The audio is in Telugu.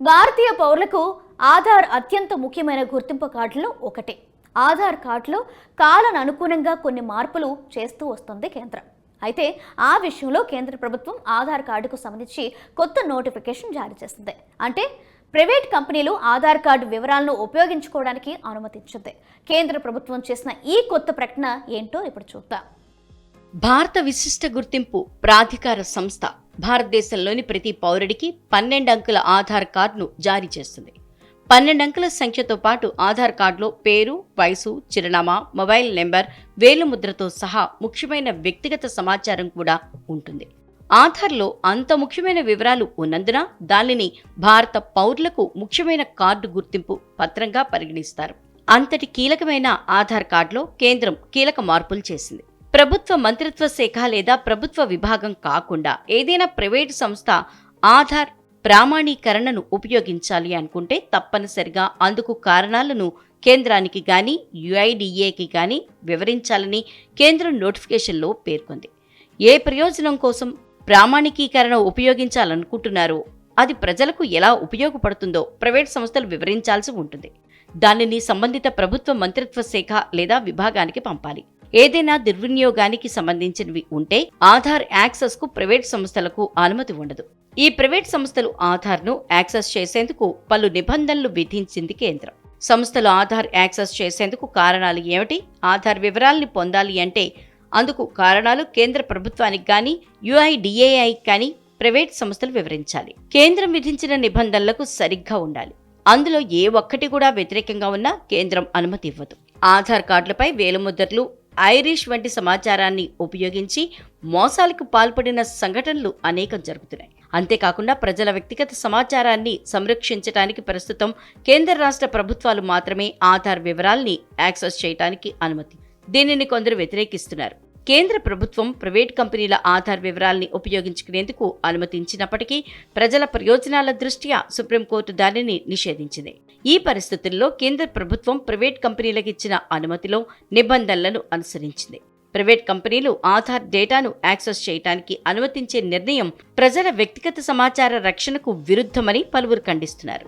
భారతీయ పౌరులకు ఆధార్ అత్యంత ముఖ్యమైన గుర్తింపు కార్డులో ఒకటి. ఆధార్ కార్డులో కాలను అనుగుణంగా కొన్ని మార్పులు చేస్తూ వస్తుంది కేంద్రం. అయితే ఆ విషయంలో కేంద్ర ప్రభుత్వం ఆధార్ కార్డుకు సంబంధించి కొత్త నోటిఫికేషన్ జారీ చేసింది అంటే ప్రైవేట్ కంపెనీలు ఆధార్ కార్డు వివరాలను ఉపయోగించుకోవడానికి అనుమతించింది కేంద్ర ప్రభుత్వం చేసిన ఈ కొత్త ప్రకటన ఏంటో ఇప్పుడు చూద్దాం. భారత విశిష్ట గుర్తింపు ప్రాధికార సంస్థ భారతదేశంలోని ప్రతి పౌరుడికి పన్నెండు అంకెల ఆధార్ కార్డును జారీ చేస్తుంది. పన్నెండు అంకెల సంఖ్యతో పాటు ఆధార్ కార్డులో పేరు వయసు చిరునామా మొబైల్ నెంబర్ వేలుముద్రతో సహా ముఖ్యమైన వ్యక్తిగత సమాచారం కూడా ఉంటుంది. ఆధార్లో అంత ముఖ్యమైన వివరాలు ఉన్నందున దానిని భారత పౌరులకు ముఖ్యమైన కార్డు గుర్తింపు పత్రంగా పరిగణిస్తారు. అంతటి కీలకమైన ఆధార్ కార్డులో కేంద్రం కీలక మార్పులు చేసింది. ప్రభుత్వ మంత్రిత్వ శాఖ లేదా ప్రభుత్వ విభాగం కాకుండా ఏదైనా ప్రైవేటు సంస్థ ఆధార్ ప్రామాణీకరణను ఉపయోగించాలి అనుకుంటే తప్పనిసరిగా అందుకు కారణాలను కేంద్రానికి గాని యుఐడిఏకి గాని వివరించాలని కేంద్రం నోటిఫికేషన్లో పేర్కొంది. ఏ ప్రయోజనం కోసం ప్రామాణికీకరణ ఉపయోగించాలనుకుంటున్నారో అది ప్రజలకు ఎలా ఉపయోగపడుతుందో ప్రైవేట్ సంస్థలు వివరించాల్సి ఉంటుంది. దానిని సంబంధిత ప్రభుత్వ మంత్రిత్వ శాఖ లేదా విభాగానికి పంపాలి. ఏదైనా దుర్వినియోగానికి సంబంధించినవి ఉంటే ఆధార్ యాక్సెస్కు ప్రైవేట్ సంస్థలకు అనుమతి ఉండదు. ఈ ప్రైవేట్ సంస్థలు ఆధార్ను యాక్సెస్ చేసేందుకు పలు నిబంధనలు విధించింది కేంద్రం. సంస్థలు ఆధార్ యాక్సెస్ చేసేందుకు కారణాలు ఏమిటి? ఆధార్ వివరాల్ని పొందాలి అంటే అందుకు కారణాలు కేంద్ర ప్రభుత్వానికి కానీ యుఐడిఏఐ కానీ ప్రైవేట్ సంస్థలు వివరించాలి. కేంద్రం విధించిన నిబంధనలకు సరిగ్గా ఉండాలి. అందులో ఏ ఒక్కటి కూడా వ్యతిరేకంగా ఉన్నా కేంద్రం అనుమతి ఇవ్వదు. ఆధార్ కార్డులపై వేలుముద్రలు ఐరిష్ వంటి సమాచారాన్ని ఉపయోగించి మోసాలకు పాల్పడిన సంఘటనలు అనేకం జరుగుతున్నాయి. అంతేకాకుండా ప్రజల వ్యక్తిగత సమాచారాన్ని సంరక్షించడానికి ప్రస్తుతం కేంద్ర రాష్ట్ర ప్రభుత్వాలు మాత్రమే ఆధార్ వివరాల్ని యాక్సెస్ చేయడానికి అనుమతి. దీనిని కొందరు వ్యతిరేకిస్తున్నారు. కేంద్ర ప్రభుత్వం ప్రైవేట్ కంపెనీల ఆధార్ వివరాల్ని ఉపయోగించుకునేందుకు అనుమతించినప్పటికీ ప్రజల ప్రయోజనాల దృష్ట్యా సుప్రీంకోర్టు దానిని నిషేధించింది. ఈ పరిస్థితుల్లో కేంద్ర ప్రభుత్వం ప్రైవేట్ కంపెనీలకు ఇచ్చిన అనుమతిలో నిబంధనలను అనుసరించింది. ప్రైవేట్ కంపెనీలు ఆధార్ డేటాను యాక్సెస్ చేయడానికి అనుమతించే నిర్ణయం ప్రజల వ్యక్తిగత సమాచార రక్షణకు విరుద్ధమని పలువురు ఖండిస్తున్నారు.